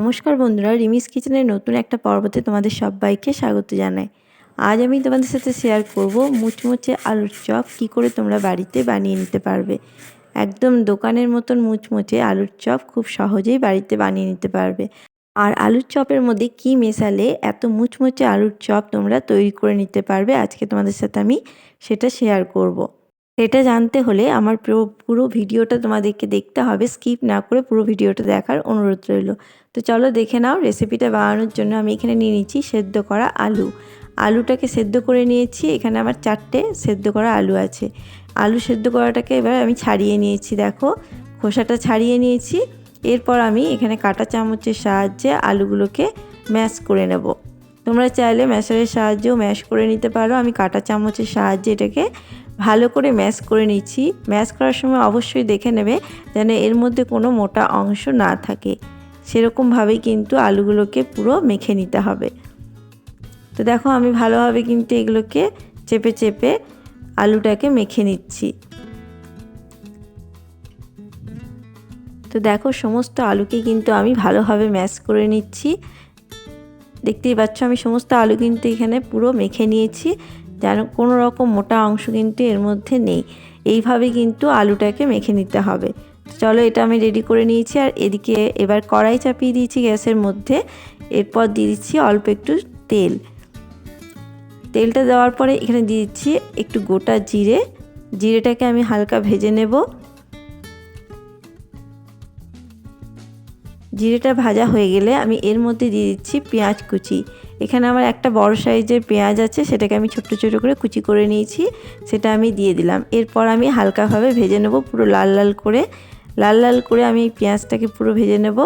নমস্কার বন্ধুরা, রিমিস কিচেনের নতুন একটা পর্বতে তোমাদের সবাইকে স্বাগত জানাই। আজ আমি তোমাদের সাথে শেয়ার করব মুচমুচে আলুর চপ কি করে তোমরা বাড়িতে বানিয়ে নিতে পারবে। একদম দোকানের মতন মুচমুচে আলুর চপ খুব সহজেই বাড়িতে বানিয়ে নিতে পারবে। আর আলুর চপের মধ্যে কি মেশালে এত মুচমুচে আলুর চপ তোমরা তৈরি করে নিতে পারবে, আজকে তোমাদের সাথে আমি সেটা শেয়ার করব। এটা জানতে হলে আমার পুরো পুরো ভিডিওটা তোমাদেরকে দেখতে হবে। স্কিপ না করে পুরো ভিডিওটা দেখার অনুরোধ রইল। তো চলো দেখে নাও রেসিপিটা বানানোর জন্য আমি এখানে নিয়ে নিচ্ছি সেদ্ধ করা আলু। আলুটাকে সেদ্ধ করে নিয়েছি। এখানে আমার চারটে সেদ্ধ করা আলু আছে। আলু সেদ্ধ করাটাকে এবার আমি ছাড়িয়ে নিয়েছি, দেখো। খোসাটা ছাড়িয়ে নিয়েছি। এরপর আমি এখানে কাটা চামচের সাহায্যে আলুগুলোকে ম্যাশ করে নেব। তোমরা চাইলে ম্যাশারের সাহায্যেও ম্যাশ করে নিতে পারো। আমি কাটা চামচের সাহায্যে এটাকে ভালো করে ম্যাশ করে নিচ্ছি। ম্যাশ করার সময় অবশ্যই দেখে নেবে যেন এর মধ্যে কোনো মোটা অংশ না থাকে। সেরকমভাবেই কিন্তু আলুগুলোকে পুরো মেখে নিতে হবে। তো দেখো আমি ভালোভাবে কিন্তু এগুলোকে চেপে চেপে আলুটাকে মেখে নিচ্ছি। তো দেখো সমস্ত আলুকে কিন্তু আমি ভালোভাবে ম্যাশ করে নিচ্ছি। দেখতেই পাচ্ছ আমি সমস্ত আলু কিন্তু এখানে পুরো মেখে নিয়েছি। যেন কোনো রকম মোটা অংশ কিন্তু এর মধ্যে নেই। এইভাবে কিন্তু আলুটাকে মেখে নিতে হবে। চলো এটা আমি রেডি করে নিয়েছি আর এদিকে এবার কড়াই চাপিয়ে দিয়েছি গ্যাসের মধ্যে। এরপর দিয়ে দিচ্ছি অল্প একটু তেল। তেলটা দেওয়ার পরে এখানে দিয়ে দিচ্ছি একটু গোটা জিরে। জিরেটাকে আমি হালকা ভেজে নেব। জিরেটা ভাজা হয়ে গেলে আমি এর মধ্যে দিয়ে দিচ্ছি পেঁয়াজ কুচি। এখানে আমার একটা বড় সাইজের পেঁয়াজ আছে, সেটাকে আমি ছোট্ট ছোটো করে কুচি করে নিয়েছি, সেটা আমি দিয়ে দিলাম। এরপর আমি হালকাভাবে ভেজে নেব পুরো লাল লাল করে। লাল লাল করে আমি পেঁয়াজটাকে পুরো ভেজে নেব।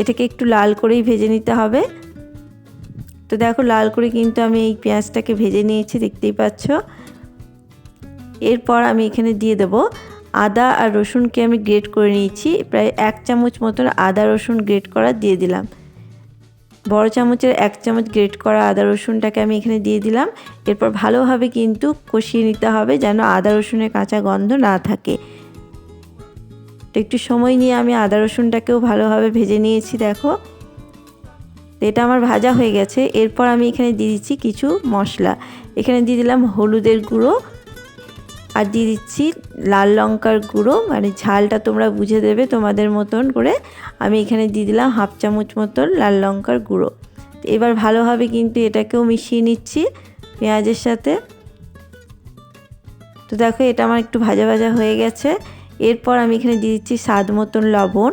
এটাকে একটু লাল করেই ভেজে নিতে হবে। তো দেখো, লাল করে কিন্তু আমি এই পেঁয়াজটাকে ভেজে নিয়েছি, দেখতেই পাচ্ছ। এরপর আমি এখানে দিয়ে দেব আদা আর রসুনকে আমি গ্রেট করে নিয়েছি। প্রায় এক চামচ মতন আদা রসুন গ্রেট করা দিয়ে দিলাম। বড় চামচের এক চামচ গ্রেট করা আদা রসুনটাকে আমি এখানে দিয়ে দিলাম। এরপর ভালোভাবে কিন্তু কষিয়ে নিতে হবে যেন আদা রসুনের কাঁচা গন্ধ না থাকে। তো একটু সময় নিয়ে আমি আদা রসুনটাকেও ভালোভাবে ভেজে নিয়েছি, দেখো। এটা আমার ভাজা হয়ে গেছে। এরপর আমি এখানে দিয়ে দিচ্ছি কিছু মশলা। এখানে দিয়ে দিলাম হলুদের গুঁড়ো। আর দিয়ে দিচ্ছি লাল লঙ্কার গুঁড়ো মানে ঝালটা তোমরা বুঝে দেবে তোমাদের মতন করে। আমি এখানে দিয়ে দিলাম হাফ চামচ মতন লাল লঙ্কার গুঁড়ো। এবার ভালোভাবে কিন্তু এটাকেও মিশিয়ে নিচ্ছি পেঁয়াজের সাথে। তো দেখো, এটা আমার একটু ভাজা ভাজা হয়ে গেছে। এরপর আমি এখানে দিয়ে দিচ্ছি স্বাদ মতন লবণ।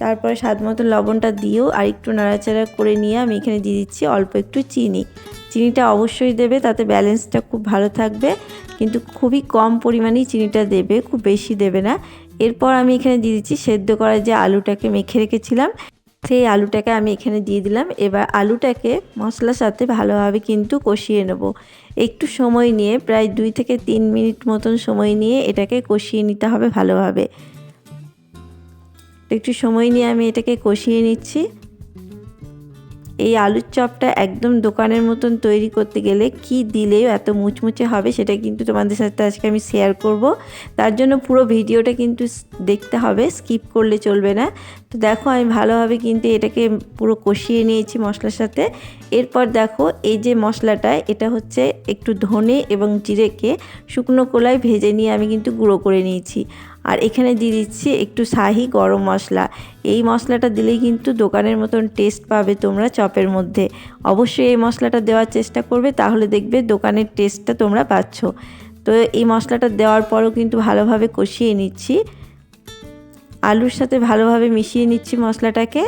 তারপরে স্বাদ মতন লবণটা দিয়েও আর একটু নাড়াচাড়া করে নিয়ে আমি এখানে দিয়ে দিচ্ছি অল্প একটু চিনি। চিনিটা অবশ্যই দেবে, তাতে ব্যালেন্সটা খুব ভালো থাকবে। কিন্তু খুবই কম পরিমাণেই চিনিটা দেবে, খুব বেশি দেবে না। এরপর আমি এখানে দিয়ে দিচ্ছি সেদ্ধ করা যে আলুটাকে মেখে রেখেছিলাম, সেই আলুটাকে আমি এখানে দিয়ে দিলাম। এবার আলুটাকে মশলার সাথে ভালোভাবে কিন্তু কষিয়ে নেব। একটু সময় নিয়ে, প্রায় দুই থেকে তিন মিনিট মতন সময় নিয়ে এটাকে কষিয়ে নিতে হবে ভালোভাবে। একটু সময় নিয়ে আমি এটাকে কষিয়ে নিচ্ছি। এই আলুর চপটা একদম দোকানের মতন তৈরি করতে গেলে কি দিলেও এত মুচমুচে হবে সেটা কিন্তু তোমাদের সাথে আজকে আমি শেয়ার করব। তার জন্য পুরো ভিডিওটা কিন্তু দেখতে হবে স্কিপ করলে চলবে না। তো দেখো আমি ভালোভাবে কিন্তু এটাকে পুরো কষিয়ে নিয়েছি মশলার সাথে। এরপর দেখো এই যে মশলাটা, এটা হচ্ছে একটু ধনে এবং জিরেকে শুকনো কোলায় ভেজে নিয়ে আমি কিন্তু গুঁড়ো করে নিয়েছি। আর এখানে দিয়ে দিচ্ছি একটু শাহি গরম মশলা। এই মশলাটা দিলেই কিন্তু দোকানের মতন টেস্ট পাবে তোমরা চপের মধ্যে। অবশ্যই এই মশলাটা দেওয়ার চেষ্টা করবে, তাহলে দেখবে দোকানের টেস্টটা তোমরা পাচ্ছ। তো এই মশলাটা দেওয়ার পরও কিন্তু ভালোভাবে কষিয়ে নিচ্ছি। আলুর সাথে ভালোভাবে মিশিয়ে নিচ্ছি মশলাটাকে।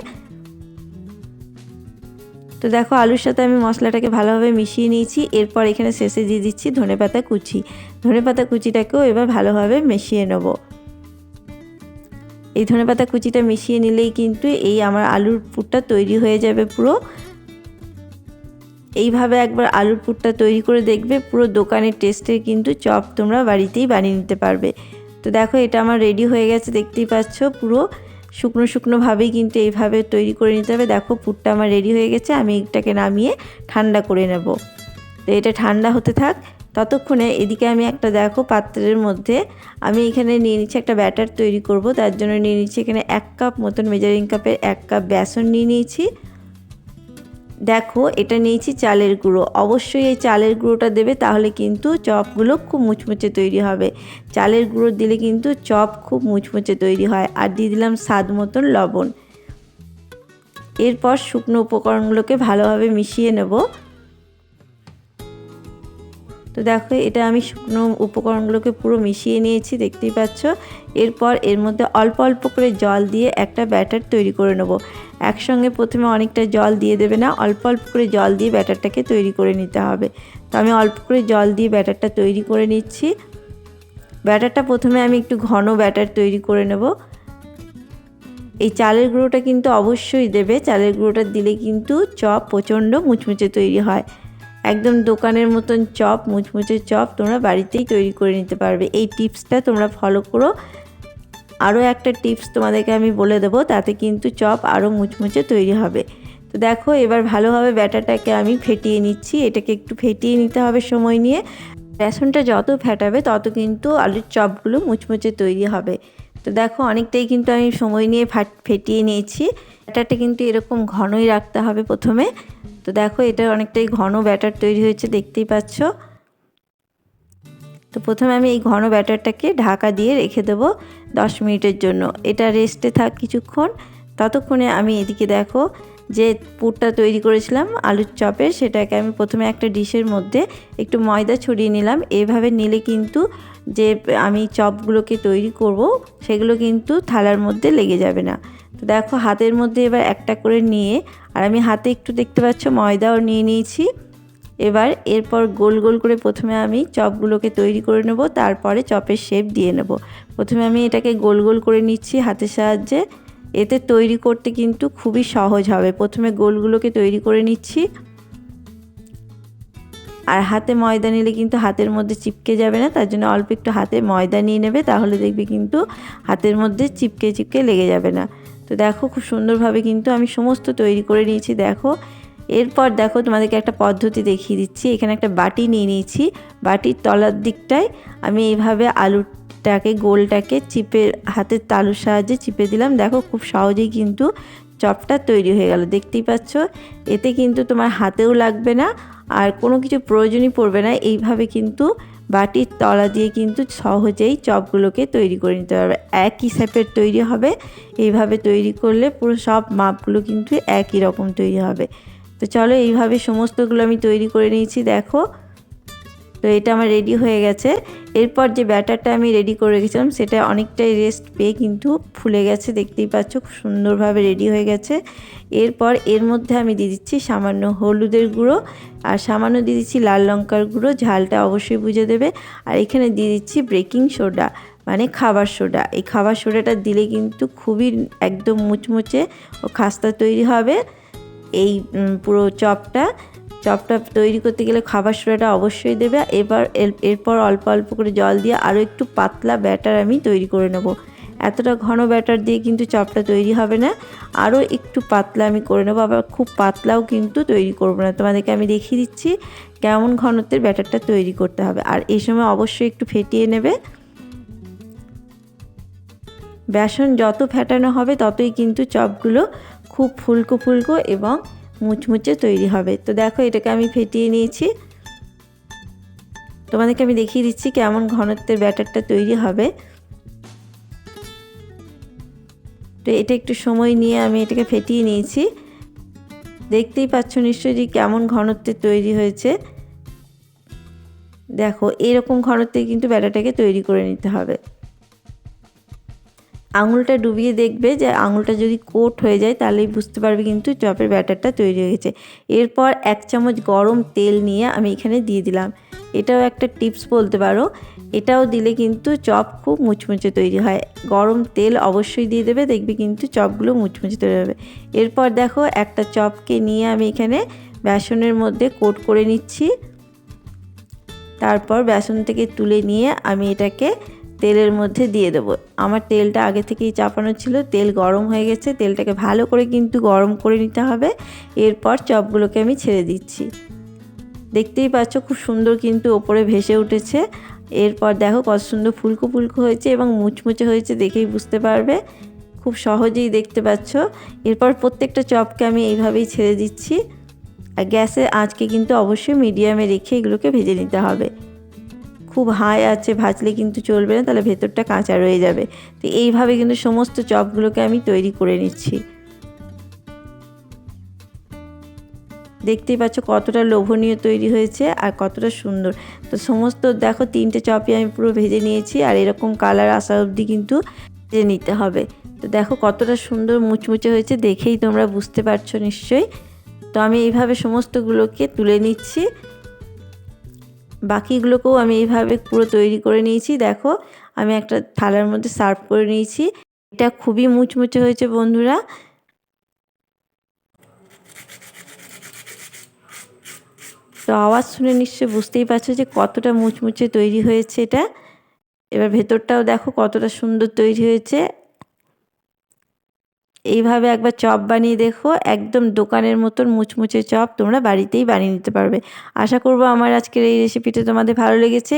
তো দেখো, আলুর সাথে আমি মশলাটাকে ভালোভাবে মিশিয়ে নিয়েছি। এরপর এখানে শেষে দিয়ে দিচ্ছি ধনেপাতা কুচি। ধনেপাতা কুচিটাকেও এবার ভালোভাবে মিশিয়ে নেব। এই ধনেপাতা কুচিটা মিশিয়ে নিলেই কিন্তু এই আমার আলুর পুরটা তৈরি হয়ে যাবে পুরো। এইভাবে একবার আলুর পুরটা তৈরি করে দেখবে, পুরো দোকানের টেস্টের কিন্তু চপ তোমরা বাড়িতেই বানিয়ে নিতে পারবে। তো দেখো, এটা আমার রেডি হয়ে গেছে, দেখতেই পাচ্ছ পুরো। শুকনো শুকনোভাবেই কিন্তু এইভাবে তৈরি করে নিতে হবে। দেখো, পুরটা আমার রেডি হয়ে গেছে, আমি এটাকে নামিয়ে ঠান্ডা করে নেব। তো এটা ঠান্ডা হতে থাক ততক্ষণে এদিকে আমি একটা দেখো পাত্রের মধ্যে আমি এখানে নিয়ে নিচ্ছি একটা ব্যাটার তৈরি করব। তার জন্য নিয়ে নিচ্ছি এখানে এক কাপ মতন মেজারিং কাপের এক কাপ বেসন নিয়ে নিয়েছি। দেখো, এটা নিয়েছি চালের গুঁড়ো। অবশ্যই এই চালের গুঁড়োটা দেবে, তাহলে কিন্তু চপগুলো খুব মুচমুচে তৈরি হবে। চালের গুঁড়ো দিলে কিন্তু চপ খুব মুচমুচে তৈরি হয়। আর দিয়ে দিলাম স্বাদ মতন লবণ। এরপর শুকনো উপকরণগুলোকে ভালোভাবে মিশিয়ে নেব। তো দেখো, এটা আমি শুকনো উপকরণগুলোকে পুরো মিশিয়ে নিয়েছি, দেখতেই পাচ্ছ। এরপর এর মধ্যে অল্প অল্প করে জল দিয়ে একটা ব্যাটার তৈরি করে নেব। একসঙ্গে প্রথমে অনেকটা জল দিয়ে দেবে না, অল্প অল্প করে জল দিয়ে ব্যাটারটাকে তৈরি করে নিতে হবে। তো আমি অল্প করে জল দিয়ে ব্যাটারটা তৈরি করে নিচ্ছি। ব্যাটারটা প্রথমে আমি একটু ঘন ব্যাটার তৈরি করে নেব। এই চালের গুঁড়োটা কিন্তু অবশ্যই দেবে, চালের গুঁড়োটা দিলে কিন্তু চপ প্রচণ্ড মুচমুচে তৈরি হয়। একদম দোকানের মতন চপ, মুচমুচে চপ তোমরা বাড়িতেই তৈরি করে নিতে পারবে। এই টিপসটা তোমরা ফলো করো। আরও একটা টিপস তোমাদেরকে আমি বলে দেবো, তাতে কিন্তু চপ আরও মুচমুচে তৈরি হবে। তো দেখো, এবার ভালোভাবে ব্যাটারটাকে আমি ফেটিয়ে নিচ্ছি। এটাকে একটু ফেটিয়ে নিতে হবে সময় নিয়ে। বেসনটা যত ফেটাবে, তত কিন্তু আলুর চপগুলো মুচমুচে তৈরি হবে। তো দেখো, অনেকটাই কিন্তু আমি সময় নিয়ে ফাট ফেটিয়ে নিয়েছি। ব্যাটারটা কিন্তু এরকম ঘনই রাখতে হবে প্রথমে। তো দেখো, এটা অনেকটাই ঘন ব্যাটার তৈরি হয়েছে, দেখতেই পাচ্ছ। তো প্রথমে আমি এই ঘন ব্যাটারটাকে ঢাকা দিয়ে রেখে দেবো দশ মিনিটের জন্য। এটা রেস্টে থাক কিছুক্ষণ। ততক্ষণে আমি এদিকে দেখো, যে পুরটা তৈরি করেছিলাম আলুর চপের সেটাকে আমি প্রথমে একটা ডিশের মধ্যে একটু ময়দা ছড়িয়ে নিলাম। এভাবে নিলে কিন্তু যে আমি চপগুলোকে তৈরি করব, সেগুলো কিন্তু থালার মধ্যে লেগে যাবে না। তো দেখো, হাতের মধ্যে এবার একটা করে নিয়ে আর আমি হাতে একটু দেখতে পাচ্ছ ময়দাও নিয়ে নিয়েছি। এবার এরপর গোল গোল করে প্রথমে আমি চপগুলোকে তৈরি করে নেব, তারপরে চপের শেপ দিয়ে নেব। প্রথমে আমি এটাকে গোল গোল করে নিচ্ছি হাতের সাহায্যে। এতে তৈরি করতে কিন্তু খুবই সহজ হবে। প্রথমে গোলগুলোকে তৈরি করে নিচ্ছি। আর হাতে ময়দা নিলে কিন্তু হাতের মধ্যে চিপকে যাবে না, তার জন্য অল্প একটু হাতে ময়দা নিয়ে নেবে, তাহলে দেখবে কিন্তু হাতের মধ্যে চিপকে চিপকে লেগে যাবে না। তো দেখো খুব সুন্দরভাবে কিন্তু আমি সমস্ত তৈরি করে নিয়েছি, দেখো। এরপর দেখো তোমাদেরকে একটা পদ্ধতি দেখিয়ে দিচ্ছি। এখানে একটা বাটি নিয়ে নিয়েছি। বাটির তলার দিকটায় আমি এইভাবে আলুটাকে, গোলটাকে চিপে, হাতের তালুর সাহায্যে চিপে দিলাম। দেখো খুব সহজেই কিন্তু চপটা তৈরি হয়ে গেল। দেখতেই পাচ্ছ? এতে কিন্তু তোমার হাতেও লাগবে না আর কোনো কিছু প্রয়োজনই পড়বে না। এইভাবে কিন্তু বাটির তলা দিয়ে কিন্তু সহজেই চপগুলোকে তৈরি করে নিতে পারবে। একই শেপের তৈরি হবে। এইভাবে তৈরি করলে পুরো সব মাপগুলো কিন্তু একই রকম তৈরি হবে। তো চলো এইভাবে সমস্তগুলো আমি তৈরি করে নিয়েছি। দেখো তো এটা আমার রেডি হয়ে গেছে। এরপর যে ব্যাটারটা আমি রেডি করে রেখেছিলাম, সেটা অনেকটাই রেস্ট পেয়ে কিন্তু ফুলে গেছে, দেখতেই পাচ্ছ, খুব সুন্দরভাবে রেডি হয়ে গেছে। এরপর এর মধ্যে আমি দিয়ে দিচ্ছি সামান্য হলুদের গুঁড়ো, আর সামান্য দিয়ে দিচ্ছি লাল লঙ্কার গুঁড়ো, ঝালটা অবশ্যই বুঝে দেবে। আর এখানে দিয়ে দিচ্ছি বেকিং সোডা মানে খাবার সোডা এই খাবার সোডাটা দিলে কিন্তু খুবই একদম মুচমুচে ও খাস্তা তৈরি হবে। এই পুরো চপটা। চপটা তৈরি করতে গেলে খাবার সোডাটা অবশ্যই দেবে। এবার এরপর অল্প অল্প করে জল দিয়ে আরও একটু পাতলা ব্যাটার আমি তৈরি করে নেব। এতটা ঘন ব্যাটার দিয়ে কিন্তু চপটা তৈরি হবে না। আরও একটু পাতলা আমি করে নেব। আবার খুব পাতলাও কিন্তু তৈরি করব না। তোমাদেরকে আমি দেখিয়ে দিচ্ছি কেমন ঘনত্বের ব্যাটারটা তৈরি করতে হবে। আর এই সময় অবশ্যই একটু ফেটিয়ে নেবে। বেসন যত ফেটানো হবে ততই কিন্তু চপগুলো খুব ফুলকো ফুলকো এবং মুচমুচে তৈরি হবে। তো দেখো, এটাকে আমি ফেটিয়ে নিয়েছি। তোমাদেরকে আমি দেখিয়ে দিচ্ছি কেমন ঘনত্বের ব্যাটারটা তৈরি হবে। তো এটা একটু সময় নিয়ে আমি এটাকে ফেটিয়ে নিয়েছি। দেখতেই পাচ্ছ নিশ্চয়ই যে কেমন ঘনত্বের তৈরি হয়েছে। দেখো, এরকম ঘনত্বে কিন্তু ব্যাটারটাকে তৈরি করে নিতে হবে। আঙুলটা ডুবিয়ে দেখবে যে আঙুলটা যদি কোট হয়ে যায় তাহলেই বুঝতে পারবে কিন্তু চপের ব্যাটারটা তৈরি হয়ে গেছে। এরপর এক চামচ গরম তেল নিয়ে আমি এখানে দিয়ে দিলাম। এটাও একটা টিপস বলতে পারো। এটাও দিলে কিন্তু চপ খুব মুচমুচে তৈরি হয়। গরম তেল অবশ্যই দিয়ে দেবে, দেখবে কিন্তু চপগুলো মুচমুচে তৈরি হবে। এরপর দেখো একটা চপকে নিয়ে আমি এখানে বেসনের মধ্যে কোট করে নিচ্ছি। তারপর বেসন থেকে তুলে নিয়ে আমি এটাকে তেলের মধ্যে দিয়ে দেবো। আমার তেলটা আগে থেকেই চাপানো ছিল, তেল গরম হয়ে গেছে, তেলটাকে ভালো করে কিন্তু গরম করে নিতে হবে। এরপর চপগুলোকে আমি ছেড়ে দিচ্ছি। দেখতেই পাচ্ছ খুব সুন্দর কিন্তু ওপরে ভেসে উঠেছে। এরপর দেখো কত সুন্দর ফুলকো ফুলকো হয়েছে এবং মুচমুচে হয়েছে দেখেই বুঝতে পারবে। খুব সহজেই দেখতে পাচ্ছ। এরপর প্রত্যেকটা চপকে আমি এইভাবেই ছেড়ে দিচ্ছি। আর গ্যাসে আঁচকে কিন্তু অবশ্যই মিডিয়ামে রেখে এগুলোকে ভেজে নিতে হবে। খুব হাই আছে, ভাজলে কিন্তু চলবে না, তাহলে ভেতরটা কাঁচা রয়ে যাবে। তো এইভাবে কিন্তু সমস্ত চপগুলোকে আমি তৈরি করে নিচ্ছি। দেখতেই পাচ্ছ কতটা লোভনীয় তৈরি হয়েছে আর কতটা সুন্দর। তো সমস্ত দেখো তিনটে চপই আমি পুরো ভেজে নিয়েছি আর এরকম কালার আসা অবধি কিন্তু ভেজে নিতে হবে। তো দেখো কতটা সুন্দর মুচমুচে হয়েছে, দেখেই তোমরা বুঝতে পারছ নিশ্চয়ই। তো আমি এইভাবে সমস্তগুলোকে তুলে নিচ্ছি। বাকিগুলোকেও আমি এইভাবে পুরো তৈরি করে নিয়েছি। দেখো, আমি একটা থালার মধ্যে সার্ভ করে নিয়েছি। এটা খুবই মুচমুচে হয়েছে, বন্ধুরা। তো আওয়াজ শুনে নিশ্চয়ই বুঝতেই পারছ যে কতটা মুচমুচে তৈরি হয়েছে এটা। এবার ভেতরটাও দেখো কতটা সুন্দর তৈরি হয়েছে। এইভাবে একবার চপ বানিয়ে দেখো, একদম দোকানের মতন মুচমুচে চপ তোমরা বাড়িতেই বানিয়ে নিতে পারবে। আশা করব আমার আজকের এই রেসিপিটা তোমাদের ভালো লেগেছে।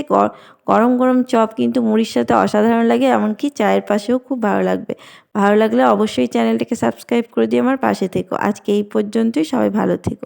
গরম গরম চপ কিন্তু মুড়ির সাথে অসাধারণ লাগে, এমনকি চায়ের পাশেও খুব ভালো লাগবে। ভালো লাগলে অবশ্যই চ্যানেলটাকে সাবস্ক্রাইব করে দিয়ে আমার পাশে থেকো। আজকে এই পর্যন্তই, সবাই ভালো থেকো।